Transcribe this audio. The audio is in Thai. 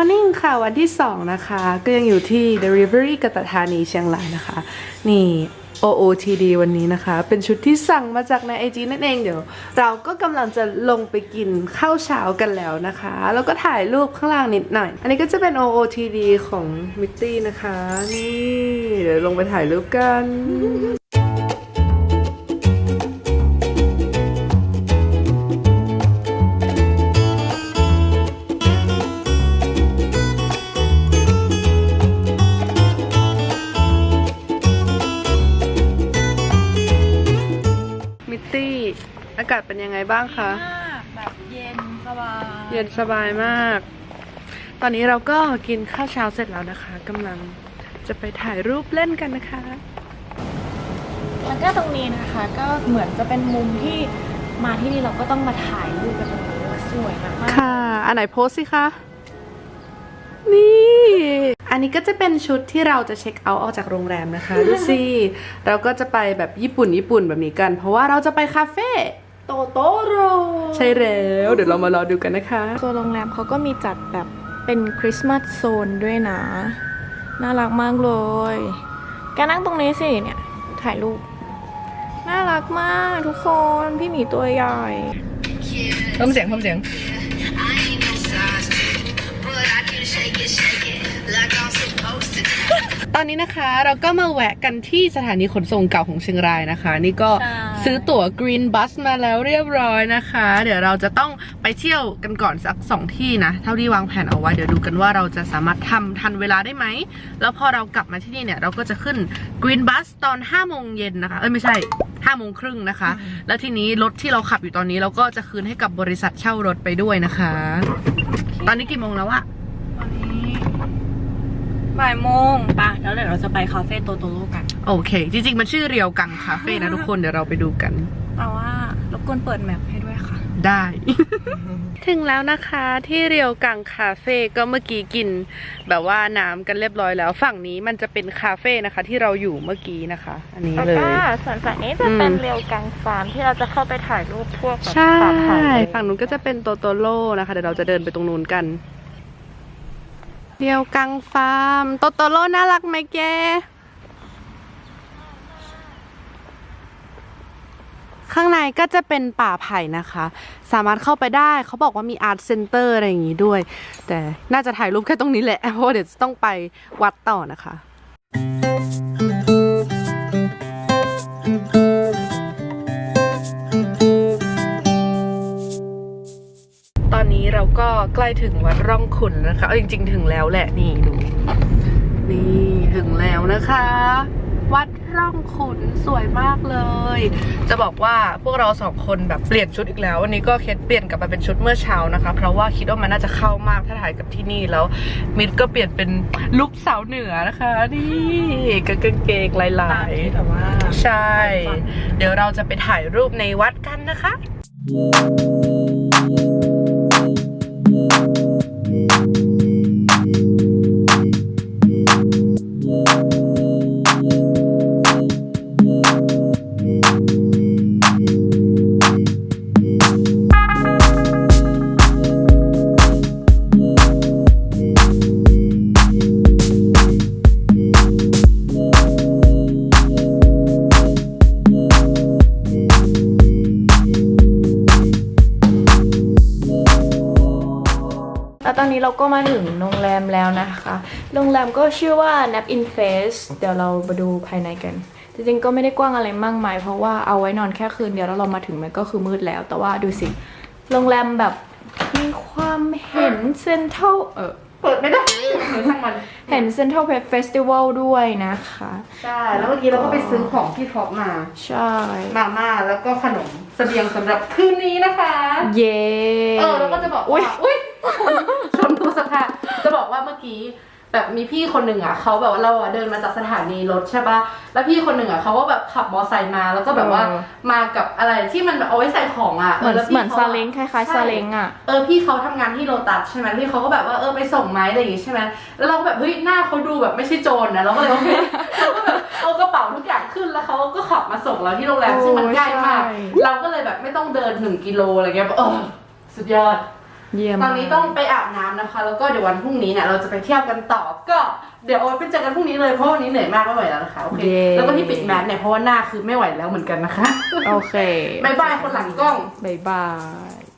วันที่ 2 นะคะ ก็ยังอยู่ที่ Delivery กตธานีเชียงรายนะคะ นี่ OOTD วันนี้นะคะ เป็นชุดที่สั่งมาจากใน IG นั่นเองเดี๋ยว เราก็กำลังจะลงไปกินข้าวเช้ากันแล้วนะคะ แล้วก็ถ่ายรูปข้างล่างนิดหน่อย อันนี้ก็จะเป็น OOTD ของมิตตี้นะคะ นี่ เดี๋ยวลงไปถ่ายรูปกันากาศเป็นยังไงบ้างคะมากแบบเย็นสบายเย็นสบายมาก ตอนนี้เราก็กินข้าวเช้าเสร็จแล้วนะคะกำลังจะไปถ่ายรูปเล่นกันนะคะ แล้วก็ตรงนี้นะคะก็เหมือนจะเป็นมุมที่มาที่นี่เราก็ต้องมาถ่ายรูปกันตรงนี้ว่าสวยมากๆค่ะ อันไหนโพสสิคะนี่ อันนี้ก็จะเป็นชุดที่เราจะเช็คเอาท์ออกจากโรงแรมนะคะดูสิ เราก็จะไปแบบญี่ปุ่นญี่ปุ่นแบบนี้กัน เพราะว่าเราจะไปคาเฟ่ โตโตโรใช่แล้วเดี๋ยวเรามารอดูกันนะคะ ตัวโรงแรมเขาก็มีจัดแบบเป็นคริสต์มาสโซนด้วยนะ น่ารักมากเลย แกนั่งตรงนี้สิเนี่ย ถ่ายรูป น่ารักมากทุกคนพี่หมีตัวใหญ่เพิ่มเสียงเพิ่มเสียง อนนี้นะคะเราก็มาแวะกันที่สถานีขนส่งเก่าของเชียงรายนะคะ นี่ก็ใช่ซื้อตั๋ว Green Bus มาแล้วเรียบร้อยนะคะ เดี๋ยวเราจะต้องไปเที่ยวกันก่อนสักสองที่นะ เท่าที่วางแผนเอาไว้เดี๋ยวดูกันว่าเราจะสามารถทำทันเวลาได้ไหม แล้วพอเรากลับมาที่นี่เนี่ย เราก็จะขึ้น Green Bus ตอน5โมงเย็นนะคะ เอ้ยไม่ใช่5โมงครึ่งนะคะ แล้วทีนี้รถที่เราขับอยู่ตอนนี้เราก็จะคืนให้กับบริษัทเช่ารถไปด้วยนะคะ ตอนนี้กี่โมงแล้วอะตอนนี้ บ่ายโมงปะแล้วเดี๋ยวเราจะไปคาเฟ่โตโตโร่กัน โอเค จริง ๆ มันชื่อเรียวกังคาเฟ่นะทุกคนเดี๋ยวเราไปดูกัน แต่ว่ารบกวนเปิดแมปให้ด้วยค่ะ ได้ ถึงแล้วนะคะที่เรียวกังคาเฟ่ก็เมื่อกี้กิน แบบว่าน้ำกันเรียบร้อยแล้ว ฝั่งนี้มันจะเป็นคาเฟ่นะคะ ที่เราอยู่เมื่อกี้นะคะ อันนี้แล้วเลย ก็ส่วนฝั่งนี้จะเป็นเรียวกังฟาร์มที่เราจะเข้าไปถ่ายรูปพวกแบบใช่ ฟาร์มไทยฝั่งนู้นก็จะเป็นโตโตโร่นะคะ เดี๋ยวเราจะเดินไปตรงนู้นกัน เดียวกังฟาร์มโตโตโร่น่ารักไหมแกข้างในก็จะเป็นป่าไผ่นะคะ สามารถเข้าไปได้เขาบอกว่ามีอาร์ตเซ็นเตอร์อะไรอย่างงี้ด้วย แต่น่าจะถ่ายรูปแค่ตรงนี้แหละเพราะเดี๋ยวจะต้องไปวัดต่อนะคะ นนี้เราก็ใกล้ถึงวัดร่องขุนแล้วนะคะ เอาจริง ๆ ถึงแล้วแหละนี่ดู นี่ถึงแล้วนะคะ วัดร่องขุนสวยมากเลย จะบอกว่าพวกเราสองคนแบบเปลี่ยนชุดอีกแล้ว วันนี้ก็เคสเปลี่ยนกลับมาเป็นชุดเมื่อเช้านะคะ เพราะว่าคิดว่ามันน่าจะเข้ามากถ้าถ่ายกับที่นี่แล้ว มิดก็เปลี่ยนเป็นลุคสาวเหนือนะคะ นี่กางเกงลายตามที่แบบว่าๆใช่ เดี๋ยวเราจะไปถ่ายรูปในวัดกันนะคะแล้ ตอนนี้เราก็มาถึงโรงแรมแล้วนะคะ โรงแรมก็ชื่อว่า Nap in Face เดี๋ยวเรามาดูภายในกัน จริงๆก็ไม่ได้กว้างอะไรมากมาย เพราะว่าเอาไว้นอนแค่คืนเดียวแล้วเรามาถึงมันก็คือมืดแล้ว แต่ว่าดูสิ โรงแรมแบบมีความเห็นเซ็นทรัลเออเปิดไม่ได้เดี๋ยวช่างมัน เห็นเซ็นทรัลเพเฟสติวัลด้วยนะคะ ใช่ แล้วเมื่อกี้เราก็ไปซื้อของที่ท็อปมา ใช่ มาม่าแล้วก็ขนมเสบียงสำหรับคืนนี้นะคะ เย้ เออ แล้วก็จะบอกอุ๊ว่ายอุ้ยชนตู้เสภาจะบอ กว่าเมื่อกี้แบบมีพี่คนหนึ่งอะเขาแบบว่าเราอะเดินมาจากสถานีรถใช่ปะแล้วพี่คนหนึ่งอะเขาก็แบบขับมอไซค์มาแล้วก็แบบว่ามากับอะไรที่มันแบบเอาไว้ใส่ของอะเหมือนแล้วพี่เหมือนขซาอะเล้งคล้ายๆใช่ซาเล้งอะ เออพี่เขาทำงานที่โลตัสใช่ไหมพี่เขาก็แบบว่าเออไปส่งไหมอะไรอย่างงี้ใช่ไหมแล้วเราก็แบบเฮ้ยหน้าเขาดูแบบไม่ใช่โจรนะเราก็เลยโอเคเราก็แบบเอากระเป๋าทุกอย่างขึ้นแล้วเขาก็ขับมาส่งเราที่โรงแรมโอ้ซึ่งมันใกล้มาก ใช่ เราก็เลยแบบไม่ต้องเดินหนึ่งกิโลอะไรเงี้ยแบบเออสุดยอด เยี่ยมตอนนี้ต้องไปอาบน้ำนะคะ แล้วก็เดี๋ยววันพรุ่งนี้เนี่ยเราจะไปเที่ยวกันต่อ ก็เดี๋ยวโอ๊ตไปเจอกันพรุ่งนี้เลยเพราะวันนี้เหนื่อยมากไม่ไหวแล้วนะคะโอเคแล้วก็ที่ปิดแมสเนี่ยเพราะว่าหน้าคือไม่ไหวแล้วเหมือนกันนะคะโอเคบายบายคนหลังกล้องบายบาย